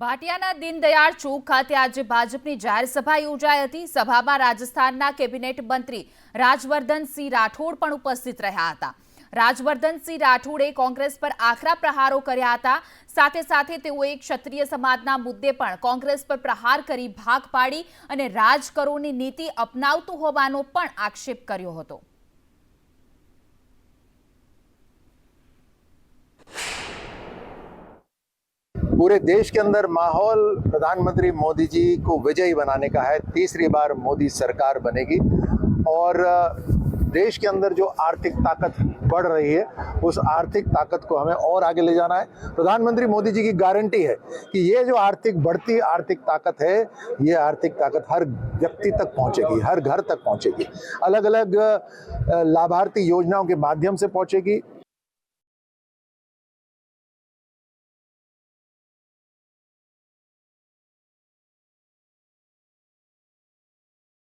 ભાટિયાના દીનદયાળ ચોક ખાતે આજે ભાજપની જાહેર સભા યોજાઈ હતી. સભામાં રાજસ્થાનના કેબિનેટ મંત્રી રાજવર્ધનસિંહ રાઠોડ પણ ઉપસ્થિત રહ્યા હતા. રાજવર્ધનસિંહ રાઠોડે કોંગ્રેસ પર આકરા પ્રહારો કર્યા હતા. સાથે સાથે તેઓએ ક્ષત્રિય સમાજના મુદ્દે પણ કોંગ્રેસ પર પ્રહાર કરી ભાગ પાડી અને રાજ કરોની નીતિ અપનાવતું હોવાનો પણ આક્ષેપ કર્યો હતો. पूरे देश के अंदर माहौल प्रधानमंत्री मोदी जी को विजयी बनाने का है, तीसरी बार मोदी सरकार बनेगी। और देश के अंदर जो आर्थिक ताकत बढ़ रही है, उस आर्थिक ताकत को हमें और आगे ले जाना है। प्रधानमंत्री मोदी जी की गारंटी है कि ये जो आर्थिक बढ़ती आर्थिक ताकत है, ये आर्थिक ताकत हर व्यक्ति तक पहुंचेगी, हर घर तक पहुंचेगी। अलग अलग लाभार्थी योजनाओं के माध्यम से पहुंचेगी